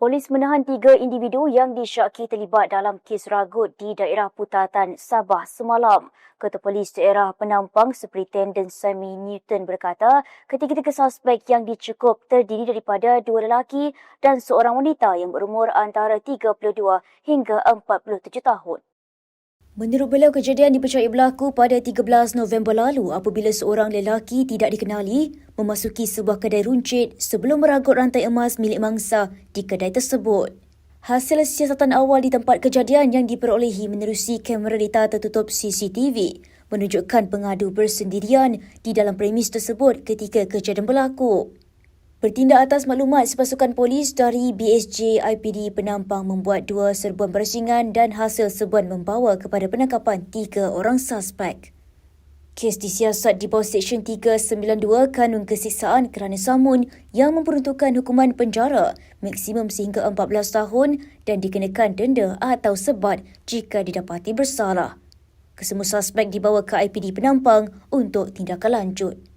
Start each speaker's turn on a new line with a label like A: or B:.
A: Polis menahan tiga individu yang disyaki terlibat dalam kes ragut di daerah Putatan, Sabah semalam. Ketua Polis Daerah Penampang Superintendent Sami Newton berkata, ketiga-tiga suspek yang dicukup terdiri daripada dua lelaki dan seorang wanita yang berumur antara 32 hingga 47 tahun. Menurut beliau, kejadian dipercayai berlaku pada 13 November lalu apabila seorang lelaki tidak dikenali memasuki sebuah kedai runcit sebelum meragut rantai emas milik mangsa di kedai tersebut. Hasil siasatan awal di tempat kejadian yang diperolehi menerusi kamera data tertutup CCTV menunjukkan pengadu bersendirian di dalam premis tersebut ketika kejadian berlaku. Bertindak atas maklumat sepasukan polis dari BSJ IPD Penampang membuat dua serbuan berasingan dan hasil serbuan membawa kepada penangkapan tiga orang suspek. Kes disiasat di bawah Seksyen 392 Kanun Kesiksaan kerana samun yang memperuntukkan hukuman penjara maksimum sehingga 14 tahun dan dikenakan denda atau sebat jika didapati bersalah. Kesemua suspek dibawa ke IPD Penampang untuk tindakan lanjut.